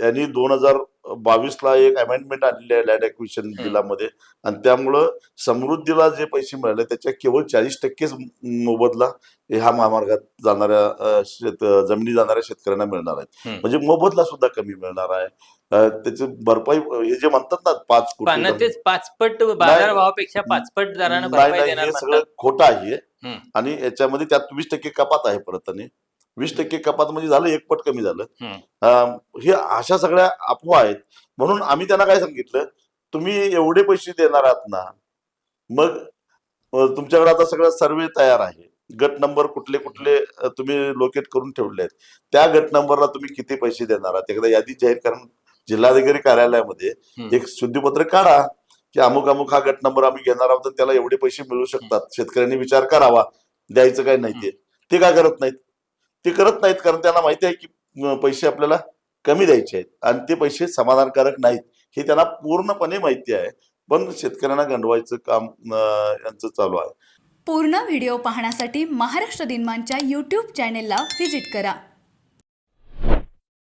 यांनी दोन हजार बावीसला एक अमेंडमेंट आणलेली आहे लँड ऍक्विशन बिलामध्ये आणि त्यामुळं समृद्धीला जे पैसे मिळाले त्याच्या केवळ चाळीस टक्केच मोबदला ह्या महामार्गात जाणाऱ्या शेत जमिनी जाणाऱ्या शेतकऱ्यांना मिळणार आहेत. हम्म. म्हणजे मोबदला सुद्धा कमी मिळणार आहे. त्याची भरपाई हे जे म्हणतात ना पाच कोटी पाचपट बाजार भावापेक्षा पाचपट दरानं हे सगळं. खोटं आहे. आणि याच्यामध्ये त्यात वीस टक्के कपात आहे परत आणि. वीस टक्के कपात म्हणजे झालं एक पट कमी झालं. हे अशा सगळ्या अफवा आहेत. म्हणून आम्ही त्यांना काय सांगितलं तुम्ही एवढे पैसे देणार आहात ना मग तुमच्याकडे आता सगळं सर्वे तयार आहे. गट नंबर कुठले कुठले तुम्ही लोकेट करून ठेवले आहेत. त्या गट नंबरला तुम्ही किती पैसे देणार आहात? एकदा यादी जाहीर करून जिल्हाधिकारी कार्यालयामध्ये. एक शुद्धीपत्र काढा की अमुक अमुक हा गट नंबर आम्ही घेणार आहोत त्याला एवढे पैसे मिळू शकतात. शेतकऱ्यांनी विचार करावा द्यायचं काय नाही ते. काय करत नाहीत? ते करत नाहीत कारण त्यांना माहिती आहे की पैसे आपल्याला कमी द्यायचे आहेत. आणि ते पैसे समाधानकारक नाहीत. हे त्यांना पूर्णपणे माहिती आहे. पण शेतकऱ्यांना गंडवायचं काम यांचं चालू आहे. पूर्ण व्हिडिओ पाहण्यासाठी महाराष्ट्र दिनमानच्या यूट्यूब चॅनेलला व्हिजिट करा.